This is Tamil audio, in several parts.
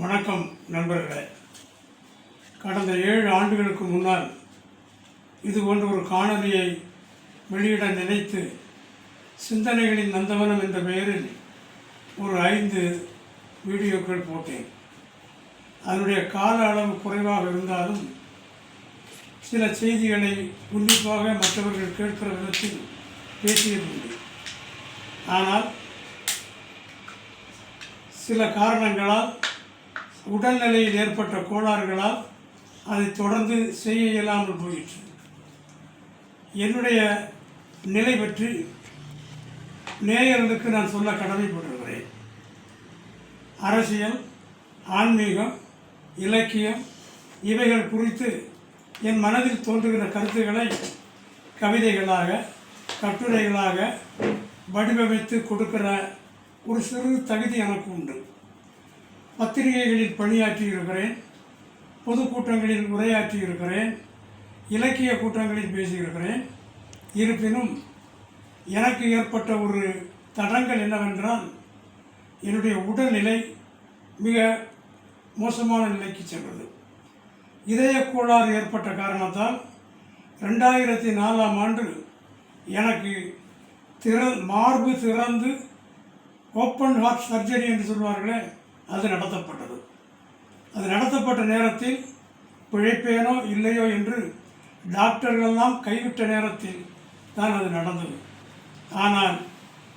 வணக்கம் நண்பர்களே. கடந்த ஏழு ஆண்டுகளுக்கு முன்னால் இது போன்ற ஒரு காணொலியை வெளியிட நினைத்து சிந்தனைகளின் நந்தவனம் என்ற பெயரில் ஒரு ஐந்து வீடியோக்கள் போட்டேன். அதனுடைய கால அளவு குறைவாக இருந்தாலும் சில செய்திகளை உன்னிப்பாக மற்றவர்கள் கேட்கிற விதத்தில் பேசியதுண்டு ஆனால் சில காரணங்களால் உடல்நிலையில் ஏற்பட்ட கோளாறுகளால் அதை தொடர்ந்து செய்ய இயலாமல் போயிற்று. என்னுடைய நிலை பற்றி நேயர்களுக்கு நான் சொல்ல கடமைப்பட்டிருக்கிறேன். அரசியல் ஆன்மீகம் இலக்கியம் இவைகள் குறித்து என் மனதில் தோன்றுகிற கருத்துக்களை கவிதைகளாக கட்டுரைகளாக வடிவமைத்து கொடுக்கிற ஒரு சிறு தகுதி எனக்கு உண்டு. பத்திரிகைகளில் பணியாற்றியிருக்கிறேன் பொதுக்கூட்டங்களில் உரையாற்றியிருக்கிறேன் இலக்கிய கூட்டங்களில் பேசியிருக்கிறேன். இருப்பினும் எனக்கு ஏற்பட்ட ஒரு தடங்கள் என்னவென்றால் என்னுடைய உடல்நிலை மிக மோசமான நிலைக்கு சென்றது. இதய கோளாறு ஏற்பட்ட காரணத்தால் ரெண்டாயிரத்தி நாலாம் ஆண்டு எனக்கு திற மார்பு திறந்து ஓப்பன் ஹார்ட் சர்ஜரி என்று சொல்வார்களே அது நடத்தப்பட்டது. அது நடத்தப்பட்ட நேரத்தில் பிழைப்பேனோ இல்லையோ என்று டாக்டர்களெல்லாம் கைவிட்ட நேரத்தில் தான் அது நடந்தது. ஆனால்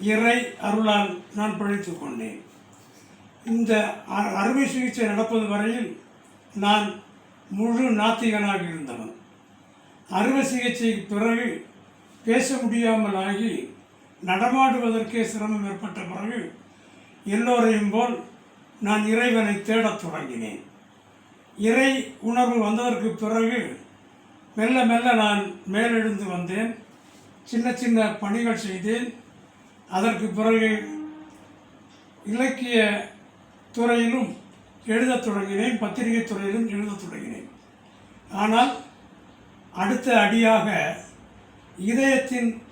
இறை அருளால் நான் பிழைத்து கொண்டேன். இந்த அ- அறுவை சிகிச்சை நடப்பது வரையில் நான் முழு நாத்திகனாக இருந்தவன். அறுவை சிகிச்சைக்கு பிறகு பேச முடியாமல் ஆகி நடமாடுவதற்கே சிரமம் ஏற்பட்ட பிறகு எல்லோரையும் போல் நான் இறைவனை தேடத் தொடங்கினேன். இறை உணர்வு வந்ததற்கு பிறகு மெல்ல மெல்ல நான் மேலெழுந்து வந்தேன். சின்ன சின்ன பணிகள் செய்தேன். அதற்கு பிறகு இலக்கிய துறையிலும் எழுதத் தொடங்கினேன். பத்திரிகை துறையிலும் எழுதத் தொடங்கினேன். ஆனால் அடுத்த அடியாக இதயத்தின்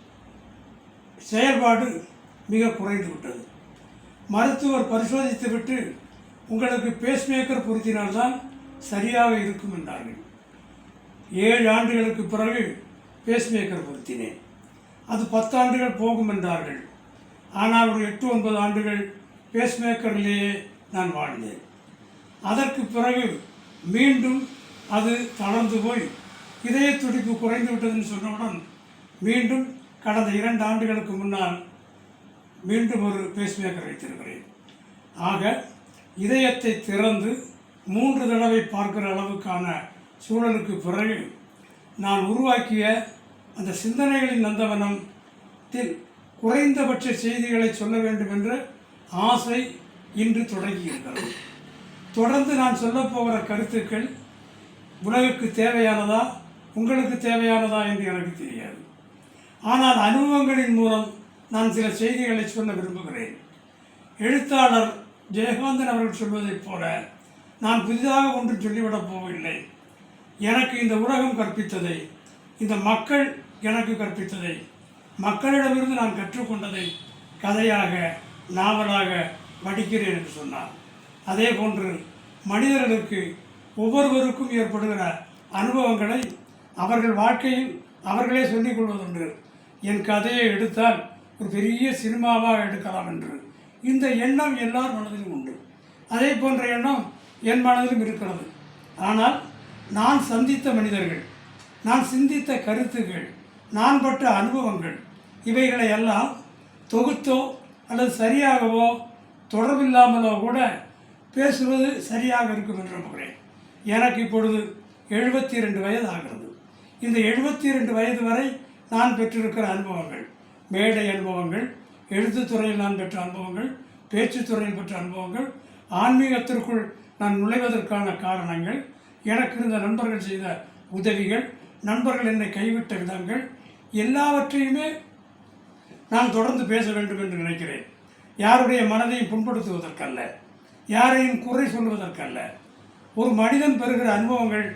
செயல்பாடு மிக குறைந்து விட்டது. மருத்துவர் பரிசோதித்துவிட்டு உங்களுக்கு பேஸ்மேக்கர் பொருத்தினால்தான் சரியாக இருக்கும் என்றார்கள். ஏழு ஆண்டுகளுக்கு பிறகு பேஸ்மேக்கர் பொருத்தினேன். அது பத்தாண்டுகள் போகும் என்றார்கள். ஆனால் ஒரு எட்டு ஒன்பது ஆண்டுகள் பேஸ்மேக்கரிலேயே நான் வாழ்ந்தேன். அதற்கு பிறகு மீண்டும் அது தளர்ந்து போய் இதய துடிப்பு குறைந்து விட்டதுன்னு சொன்னவுடன் மீண்டும் கடந்த இரண்டு ஆண்டுகளுக்கு முன்னால் மீண்டும் ஒரு பேஸ்மேக்கர் வைத்திருக்கிறேன். ஆக இதயத்தை திறந்து மூன்று தடவை பார்க்கிற அளவுக்கான சூழலுக்கு பிறகு நான் உருவாக்கிய அந்த சிந்தனைகளின் நந்தவனத்தில் குறைந்தபட்ச செய்திகளை சொல்ல வேண்டும் என்ற ஆசை இன்று தொடங்கியிருக்கிறது. தொடர்ந்து நான் சொல்லப்போகிற கருத்துக்கள் உலகுக்கு தேவையானதா உங்களுக்கு தேவையானதா என்று எனக்கு தெரியாது. ஆனால் அனுபவங்களின் மூலம் நான் சில செய்திகளை சொல்ல விரும்புகிறேன். எழுத்தாளர் ஜெயகாந்தன் அவர்கள் சொல்வதைப் போல நான் புதிதாக ஒன்று சொல்லிவிடப் போவதில்லை. எனக்கு இந்த உலகம் கற்பித்ததை இந்த மக்கள் எனக்கு கற்பித்ததை மக்களிடமிருந்து நான் கற்றுக்கொண்டதை கதையாக நாவலாக வடிக்கிறேன் என்று சொன்னார். அதே போன்று மனிதர்களுக்கு ஒவ்வொருவருக்கும் ஏற்படுகிற அனுபவங்களை அவர்கள் வாழ்க்கையில் அவர்களே சொல்லிக் கொள்வதுண்டு. என் கதையை எடுத்தால் ஒரு பெரிய சினிமாவாக எடுக்கலாம் என்று. இந்த எண்ணம் எல்லார் மனதிலும் உண்டு. அதே போன்ற எண்ணம் என் மனதிலும் இருக்கிறது. ஆனால் நான் சந்தித்த மனிதர்கள் நான் சிந்தித்த கருத்துகள் நான் பட்ட அனுபவங்கள் இவைகளை எல்லாம் தொகுத்தோ அல்லது சரியாகவோ தொடர்பில்லாமலோ கூட பேசுவது சரியாக இருக்கும் என்று நம்புகிறேன். எனக்கு இப்பொழுது எழுபத்தி ரெண்டு வயது ஆகிறது இந்த எழுபத்தி ரெண்டு வயது வரை நான் பெற்றிருக்கிற அனுபவங்கள் மேடை அனுபவங்கள் எழுத்துத்துறையில் நான் பெற்ற அனுபவங்கள் பேச்சுத்துறையில் பெற்ற அனுபவங்கள் ஆன்மீகத்திற்குள் நான் நுழைவதற்கான காரணங்கள் எனக்கு இருந்த நண்பர்கள் செய்த உதவிகள் நண்பர்கள் என்னை கைவிட்ட விதங்கள் எல்லாவற்றையுமே நான் தொடர்ந்து பேச வேண்டும் என்று நினைக்கிறேன். யாருடைய மனதையும் புண்படுத்துவதற்கல்ல. யாரையும் குறை சொல்வதற்கல்ல ஒரு மனிதன் பெறுகிற அனுபவங்கள்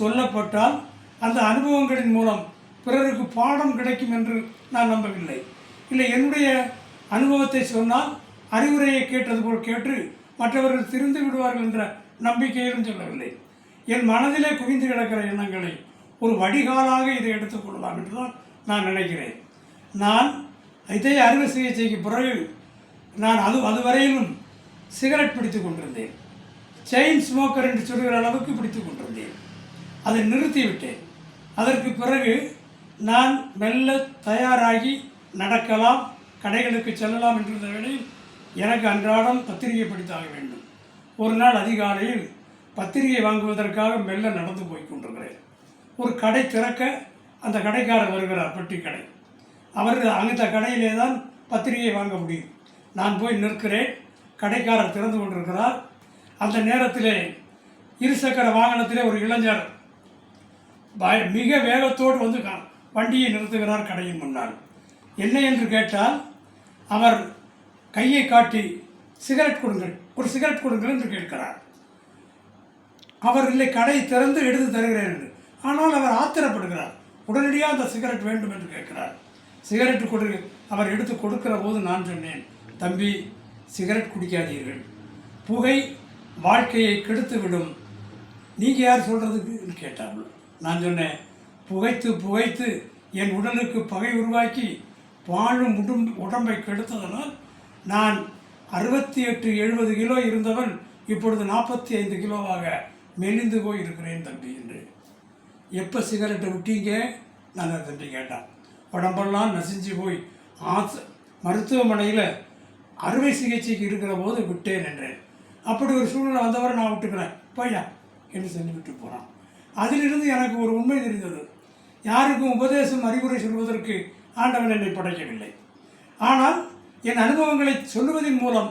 சொல்லப்பட்டால் அந்த அனுபவங்களின் மூலம் பிறருக்கு பாடம் கிடைக்கும் என்று நான் நம்பவில்லை. இல்லை என்னுடைய அனுபவத்தை சொன்னால் அறிவுரையை கேட்டது போல் கேட்டு மற்றவர்கள் திருந்து விடுவார்கள் என்ற நம்பிக்கையிலும் சொல்லவில்லை. என் மனதிலே குவிந்து கிடக்கிற எண்ணங்களை ஒரு வடிகாலாக இதை எடுத்துக்கொள்ளலாம் என்று தான் நான் நினைக்கிறேன். நான் இதே அறுவை சிகிச்சைக்கு பிறகு நான் அது அதுவரையிலும் சிகரெட் பிடித்து கொண்டிருந்தேன். செயின் ஸ்மோக்கர் என்று சொல்கிற அளவுக்கு பிடித்து கொண்டிருந்தேன். அதை நிறுத்திவிட்டேன். அதற்கு பிறகு நான் மெல்ல தயாராகி நடக்கலாம் கடைகளுக்கு செல்லலாம் என்ற வேளையில் எனக்கு அன்றாடம் பத்திரிகை படித்தாக வேண்டும். ஒரு நாள் அதிகாலையில் பத்திரிகை வாங்குவதற்காக மெல்ல நடந்து போய் கொண்டிருக்கிறேன். ஒரு கடை திறக்க அந்த கடைக்காரர் வருகிறார் பெட்டி கடை. அவர் அந்த கடையிலே தான் பத்திரிகை வாங்க முடியும். நான் போய் நிற்கிறேன். கடைக்காரர் திறந்து கொண்டிருக்கிறார். அந்த நேரத்திலே இருசக்கர வாகனத்திலே ஒரு இளைஞர் பய- மிக வேகத்தோடு வந்து க- வண்டியை நிறுத்துகிறார் கடையின் முன்னால். என்ன என்று கேட்டால் அவர் கையை காட்டி சிகரெட் கொடுங்கள் ஒரு சிகரெட் கொடுங்கள் என்று கேட்கிறார். அவர் இல்லை கடை திறந்து எடுத்து தருகிறேன் என்று. ஆனால் அவர் ஆத்திரப்படுகிறார். உடனடியாக அந்த சிகரெட் வேண்டும் என்று கேட்கிறார். சிகரெட் கொடு அவர் எடுத்து கொடுக்கிற போது நான் சொன்னேன் தம்பி சிகரெட் குடிக்காதீர்கள். புகை வாழ்க்கையை கெடுத்து விடும் நீங்கள் யார் சொல்கிறதுக்கு கேட்டார்கள். நான் சொன்னேன் புகைத்து புகைத்து என் உடலுக்கு பகை உருவாக்கி வாழும் உடும் உடம்பை கெடுத்ததனால் நான் அறுபத்தி எட்டு எழுபது கிலோ இருந்தவன் இப்பொழுது நாற்பத்தி ஐந்து கிலோவாக மெலிந்து போய் இருக்கிறேன் தம்பி என்று. எப்போ சிகரெட்டை விட்டீங்க நான் தம்பி கேட்டான். உடம்பெல்லாம் நசிஞ்சு போய் ஆச மருத்துவமனையில் அறுவை சிகிச்சைக்கு இருக்கிற போது விட்டேன் என்றேன். அப்படி ஒரு சூழ்நிலை வந்தவரை நான் விட்டுக்கிறேன். போய்யா என்று சொல்லி விட்டு போகிறான் அதிலிருந்து எனக்கு ஒரு உண்மை தெரிந்தது. யாருக்கும் உபதேசம் அறிவுரை சொல்வதற்கு ஆண்டவன் என்னை படைக்கவில்லை. ஆனால் என் அனுபவங்களை சொல்லுவதன் மூலம்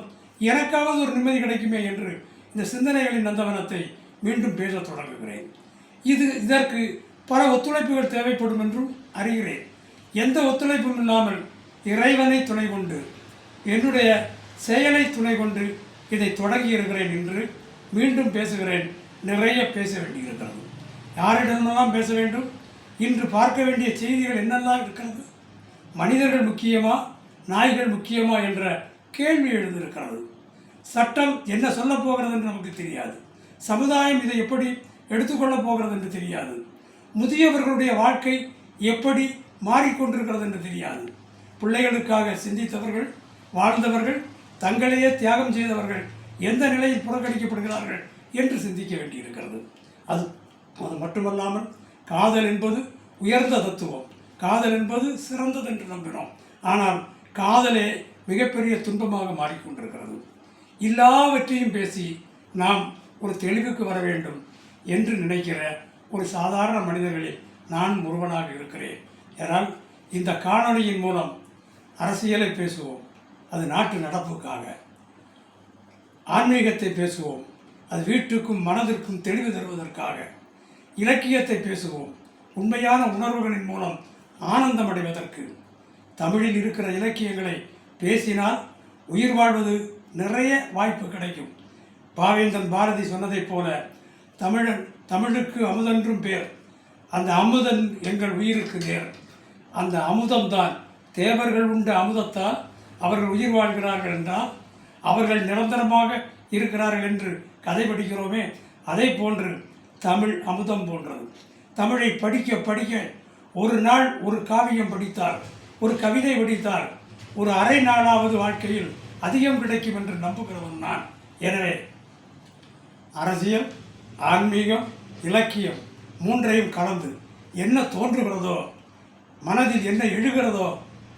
எனக்காவது ஒரு நிம்மதி கிடைக்குமே என்று இந்த சிந்தனைகளின் நந்தவனத்தை மீண்டும் பேசத் தொடங்குகிறேன். இது இதற்கு பல ஒத்துழைப்புகள் தேவைப்படும் என்றும் அறிகிறேன். எந்த ஒத்துழைப்பும் இல்லாமல் இறைவனை துணை கொண்டு என்னுடைய செயலை துணை கொண்டு இதை தொடங்கி இருக்கிறேன் என்று மீண்டும் பேசுகிறேன். நிறைய பேச வேண்டியிருக்கிறது. யாரிடமெல்லாம் பேச வேண்டும்? இன்று பார்க்க வேண்டிய செய்திகள் என்னெல்லாம் இருக்கிறது? மனிதர்கள் முக்கியமா நாய்கள் முக்கியமா என்ற கேள்வி எழுந்திருக்கிறது. சட்டம் என்ன சொல்ல போகிறது என்று நமக்கு தெரியாது. சமுதாயம் இதை எப்படி எடுத்துக்கொள்ளப் போகிறது என்று தெரியாது. முதியவர்களுடைய வாழ்க்கை எப்படி மாறிக்கொண்டிருக்கிறது என்று தெரியாது. பிள்ளைகளுக்காக சிந்தித்தவர்கள் வாழ்ந்தவர்கள் தங்களையே தியாகம் செய்தவர்கள் எந்த நிலையில் புறக்கணிக்கப்படுகிறார்கள் என்று சிந்திக்க வேண்டியிருக்கிறது. அது அது மட்டுமல்லாமல் காதல் என்பது உயர்ந்த தத்துவம். காதல் என்பது சிறந்தது என்று நம்பினோம். ஆனால் காதலே மிகப்பெரிய துன்பமாக மாறிக்கொண்டிருக்கிறது. எல்லாவற்றையும் பேசி நாம் ஒரு தெளிவுக்கு வர வேண்டும் என்று நினைக்கிற ஒரு சாதாரண மனிதர்களில் நான் ஒருவனாக இருக்கிறேன். ஏனால் இந்த காணொளியின் மூலம் அரசியலை பேசுவோம் அது நாட்டு நடப்புக்காக. ஆன்மீகத்தை பேசுவோம் அது வீட்டுக்கும் மனதிற்கும் தெளிவு தருவதற்காக. இலக்கியத்தை பேசுவோம் உண்மையான உணர்வுகளின் மூலம் ஆனந்தம் அடைவதற்கு தமிழில் இருக்கிற இலக்கியங்களை பேசினால் உயிர் வாழ்வது நிறைய வாய்ப்பு கிடைக்கும். பாவேந்தன் பாரதி சொன்னதைப் போல தமிழன் தமிழுக்கு அமுதென்றும் பேர். அந்த அமுதன் எங்கள் உயிருக்கு நேர். அந்த அமுதம்தான் தேவர்கள் உண்ட அமுதத்தால் அவர்கள் உயிர் வாழ்கிறார்கள் என்றால் அவர்கள் நிரந்தரமாக இருக்கிறார்கள் என்று கதை படிக்கிறோமே. அதை போன்று தமிழ் அமுதம் போன்றது. தமிழை படிக்க படிக்க ஒரு நாள் ஒரு காவியம் படித்தார் ஒரு கவிதை படித்தார் ஒரு அரை நாளாவது வாழ்க்கையில் அதிகம் கிடைக்கும் என்று நம்புகிறவன் நான். எனவே அரசியல் ஆன்மீகம் இலக்கியம் மூன்றையும் கலந்து என்ன தோன்றுகிறதோ மனதில் என்ன எழுகிறதோ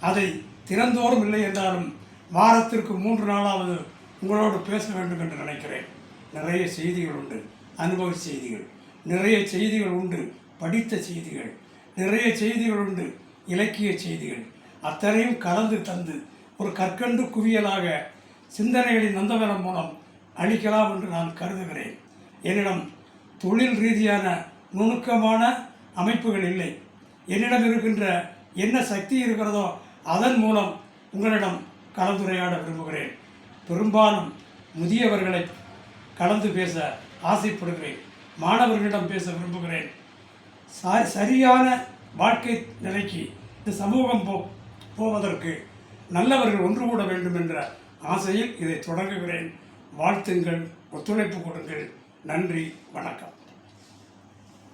அதை திறந்தோறும் இல்லை என்றாலும் வாரத்திற்கு மூன்று நாளாவது உங்களோடு பேச வேண்டும் என்று நினைக்கிறேன். நிறைய செய்திகள் உண்டு அனுபவ செய்திகள். நிறைய செய்திகள் உண்டு படித்த செய்திகள். நிறைய செய்திகள் உண்டு இலக்கிய செய்திகள். அத்தனையும் கலந்து தந்து ஒரு கற்கண்டு குவியலாக சிந்தனைகளின் நந்தவனம் மூலம் அளிக்கலாம் என்று நான் கருதுகிறேன். என்னிடம் தொழில் ரீதியான நுணுக்கமான அமைப்புகள் இல்லை. என்னிடம் இருக்கின்ற என்ன சக்தி இருக்கிறதோ அதன் மூலம் உங்களிடம் கலந்துரையாட விரும்புகிறேன். பெரும்பாலும் முதியவர்களை கலந்து பேச ஆசைப்படுகிறேன். மாணவர்களிடம் பேச விரும்புகிறேன். சரியான வாழ்க்கை நிலைக்கு இந்த சமூகம் போ போவதற்கு நல்லவர்கள் ஒன்று கூட வேண்டும் என்ற ஆசையில் இதை தொடங்குகிறேன். வாழ்த்துங்கள் ஒத்துழைப்பு கொடுங்கள். நன்றி வணக்கம்.